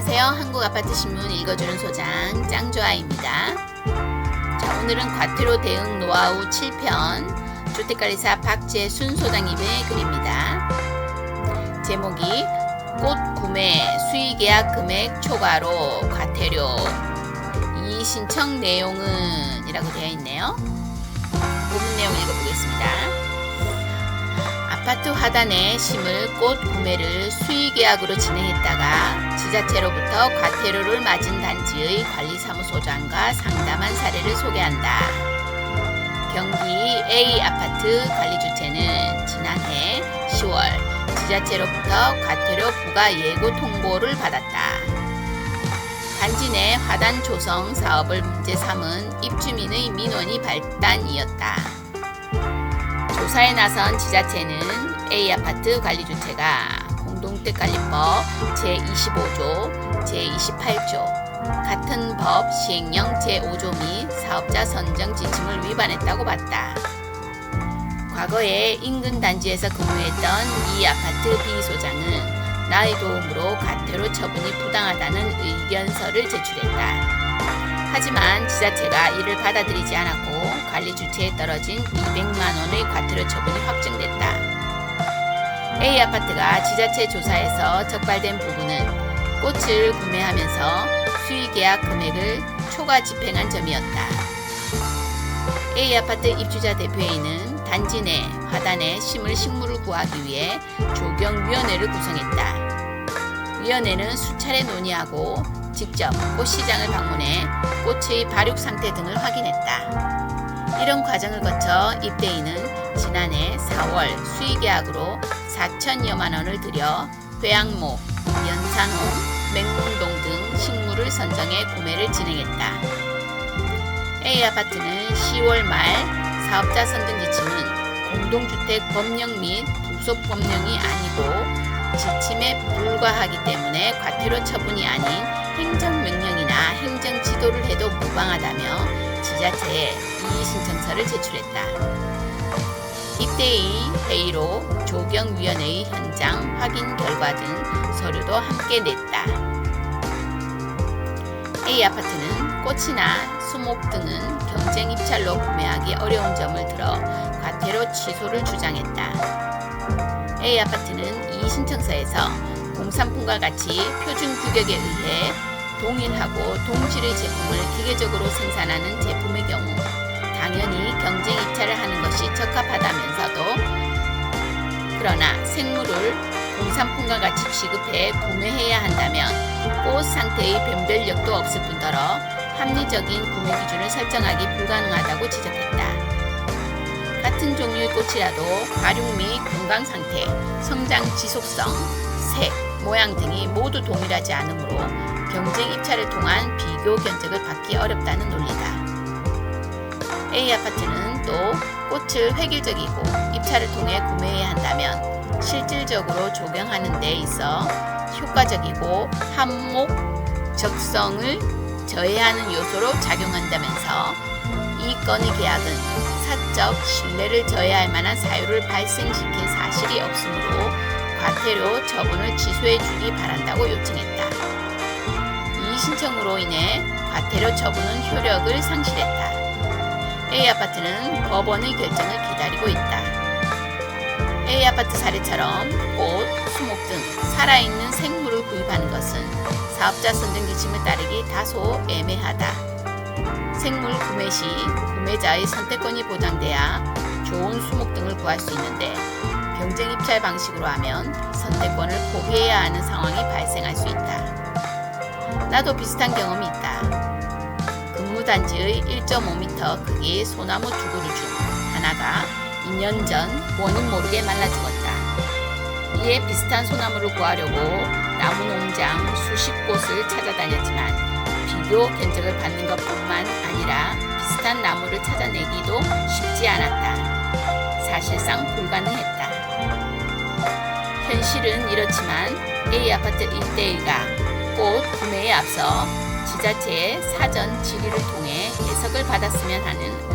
안녕하세요. 한국아파트신문 읽어주는 소장 짱조아입니다. 자, 오늘은 과태료 대응 노하우 7편 주택관리사 박재순 소장님의 글입니다. 제목이 꽃 구매 수의계약 금액 초과로 과태료 이 신청 내용은 이라고 되어 있네요. 부분 내용 읽어보겠습니다. 아파트 화단에 심을 꽃 구매를 수의계약으로 진행했다가 지자체로부터 과태료를 맞은 단지의 관리사무소장과 상담한 사례를 소개한다. 경기 A 아파트 관리주체는 지난해 10월 지자체로부터 과태료 부과 예고 통보를 받았다. 단지 내 화단 조성 사업을 문제 삼은 입주민의 민원이 발단이었다. 조사에 나선 지자체는 A 아파트 관리 주체가 공동택관리법 제25조, 제28조 같은 법 시행령 제5조 및 사업자 선정 지침을 위반했다고 봤다. 과거에 인근 단지에서 근무했던 이 아파트 B 소장은 나의 도움으로 과태료 처분이 부당하다는 의견서를 제출했다. 하지만 지자체가 이를 받아들이지 않았고 관리 주체에 떨어진 200만 원 의 과태료 처분이 확정됐다. A 아파트가 지자체 조사에서 적발된 부분은 꽃을 구매하면서 수의계약 금액을 초과 집행한 점이었다. A 아파트 입주자 대표회의는 단지 내 화단에 심을 식물을 구하기 위해 조경위원회를 구성했다. 위원회는 수차례 논의하고 직접 꽃시장을 방문해 꽃의 발육 상태 등을 확인했다. 이런 과정을 거쳐 입대인은 지난해 4월 수의계약으로 4천여만 원을 들여 회양목, 연산홍, 맹문동 등 식물을 선정해 구매를 진행했다. A 아파트는 10월 말 사업자 선정 지침은 공동주택 법령 및 부속 법령이 아니고 지침에 불과하기 때문에 과태료 처분이 아닌 행정명령이나 행정지도를 해도 무방하다며 지자체에 이의 신청서를 제출했다. 입대의 회의로 조경위원회의 현장 확인 결과 등 서류도 함께 냈다. A 아파트는 꽃이나 수목 등은 경쟁 입찰로 구매하기 어려운 점을 들어 과태료 취소를 주장했다. A 아파트는 이 신청서에서 공산품과 같이 표준 규격에 의해 동일하고 동질의 제품을 기계적으로 생산하는 제품의 경우 당연히 경쟁 입찰을 하는 것이 적합하다면서도 그러나 생물을 공산품과 같이 취급해 구매해야 한다면 꽃 상태의 변별력도 없을 뿐더러 합리적인 구매 기준을 설정하기 불가능하다고 지적했다. 같은 종류의 꽃이라도 발육 및 건강 상태, 성장 지속성, 색, 모양 등이 모두 동일하지 않으므로 경쟁 입찰을 통한 비교 견적을 받기 어렵다는 논리다. A 아파트는 또 꽃을 획일적이고 입찰을 통해 구매해야 한다면 실질적으로 조경하는 데 있어 효과적이고 한목 적성을 저해하는 요소로 작용한다면서 이 건의 계약은 사적 신뢰를 저해할 만한 사유를 발생시킨 사실이 없으므로 과태료 처분을 취소해 주기 바란다고 요청했다. 이 신청으로 인해 과태료 처분은 효력을 상실했다. A 아파트는 법원의 결정을 기다리고 있다. A 아파트 사례처럼 꽃, 수목 등 살아있는 생물을 구입하는 것은 사업자 선정 지침을 따르기 다소 애매하다. 생물 구매 시 구매자의 선택권이 보장돼야 좋은 수목 등을 구할 수 있는데 경쟁 입찰 방식으로 하면 선택권을 포기해야 하는 상황이 발생할 수 있다. 나도 비슷한 경험이 있다. 근무단지의 1.5m 크기 소나무 두 그루 중 하나가 2년 전 원인 모르게 말라 죽었다. 이에 비슷한 소나무를 구하려고 나무 농장 수십 곳을 찾아다녔지만 비교 견적을 받는 것뿐만 아니라 비슷한 나무를 찾아내기도 쉽지 않았다. 사실상 불가능했다. 현실은 이렇지만 A 아파트 일대가 꽃 구매에 앞서 지자체의 사전 질의를 통해 해석을 받았으면 하는.